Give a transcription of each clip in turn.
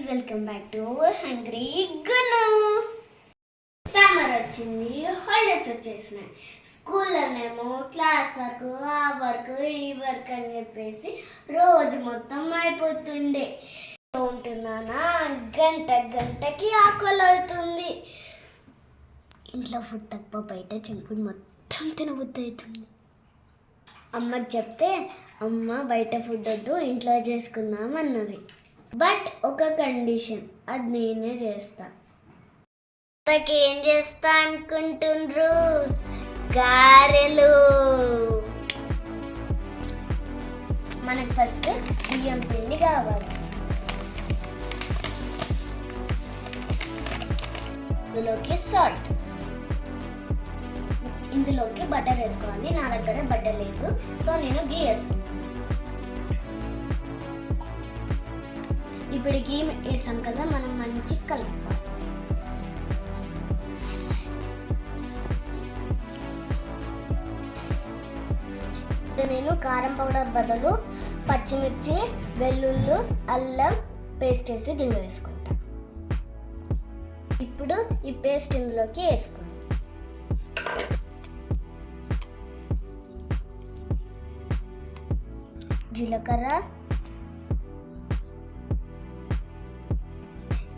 Welcome back to hungry గును summer వచ్చింది holidays వచ్చేసినాయి. స్కూల్లోనేమో క్లాస్ వర్క్ ఆ వర్క్ ఈ వర్క్ అని చెప్పేసి రోజు మొత్తం అయిపోతుండే. ఉంటున్నానా? గంట గంటకి ఆకలి అవుతుంది. ఇంట్లో ఫుడ్ తప్ప బయట జంక్ ఫుడ్ మొత్తం తినబుద్ధి అవుతుంది. అమ్మ చెప్తే అమ్మ బయట ఫుడ్ వద్దు ఇంట్లో చేసుకుందాం అన్నది. బట్ ఒక కండిషన్ అది నేనే చేస్తా. ఏం చేస్తా అనుకుంటుండ్రు? గారెలు. మనకు ఫస్ట్ బియ్యం పిండి కావాలి. అందులోకి సాల్ట్ ఇందులోకి బటర్ వేసుకోవాలి. నా దగ్గర బటర్ లేదు. సో నేను గీ వేసుకున్నాను ఇప్పుడు గీ వేసాం కదా మనం మంచి కలుపుకోవాలి. నేను కారం పౌడర్ బదులు పచ్చిమిర్చి వెల్లుల్లి అల్లం పేస్ట్ వేసి దీనిలో వేసుకుంటా. ఇప్పుడు ఈ పేస్ట్ ఇందులోకి వేసుకుంటాం జీలకర్ర.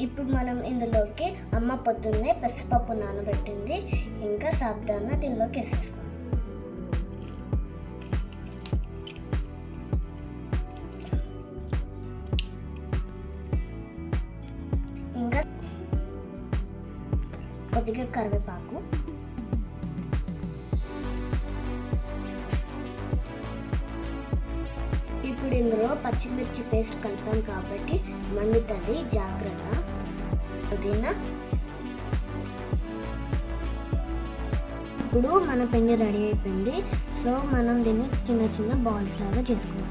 ఇప్పుడు మనం ఇందులోకి అమ్మ పొద్దున్నే పెసరపప్పు నానబెట్టింది. ఇంకా సాబ్దాన దీనిలోకి వేసేసుకోవాలి ఇంకా కొద్దిగా కరివేపాకు. ఇప్పుడు ఇందులో పచ్చిమిర్చి పేస్ట్ కలిపాం కాబట్టి మండుతుంది. జాగ్రత్త. పుదీనా. ఇప్పుడు మన పిండి రెడీ అయిపోయింది. సో మనం దీన్ని చిన్న చిన్న బాల్స్ లాగా చేసుకున్నాం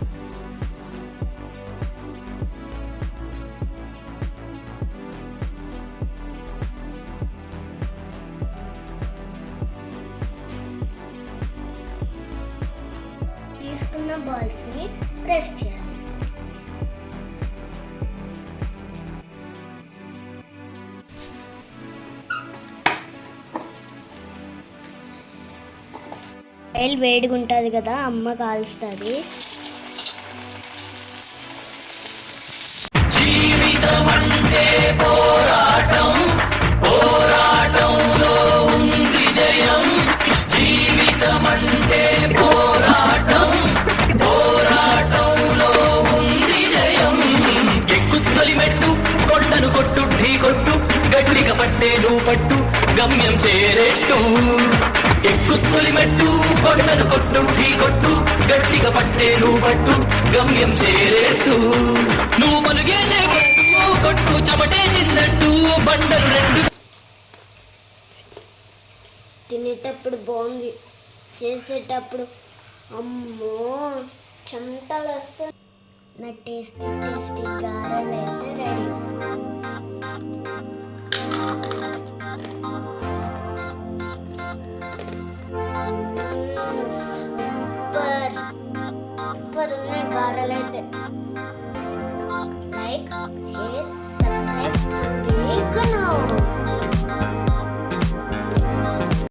తీసుకున్న బాల్స్ని ప్రెస్ చేయాలి ఆయిల్ వేడిగా ఉంటుంది కదా అమ్మ కాల్స్తుంది. గమ్యం చేరేట్టు. ఎక్కుతొలి మెట్టు కొండను కొట్టు ఢీ కొట్టు గట్టిగా పట్టేను పట్టు గమ్యం చేరేట్టు. నువ్వు పలుగే కొట్టు కొట్టు చెమటే చిందట్టు బండలు రెండు తినేటప్పుడు బాగుంది. చేసేటప్పుడు అమ్మో చెమటలు వస్తాయి నా టేస్టీ టేస్టీ గారెలు Carolete. Like, share, subscribe. Hungry Economy.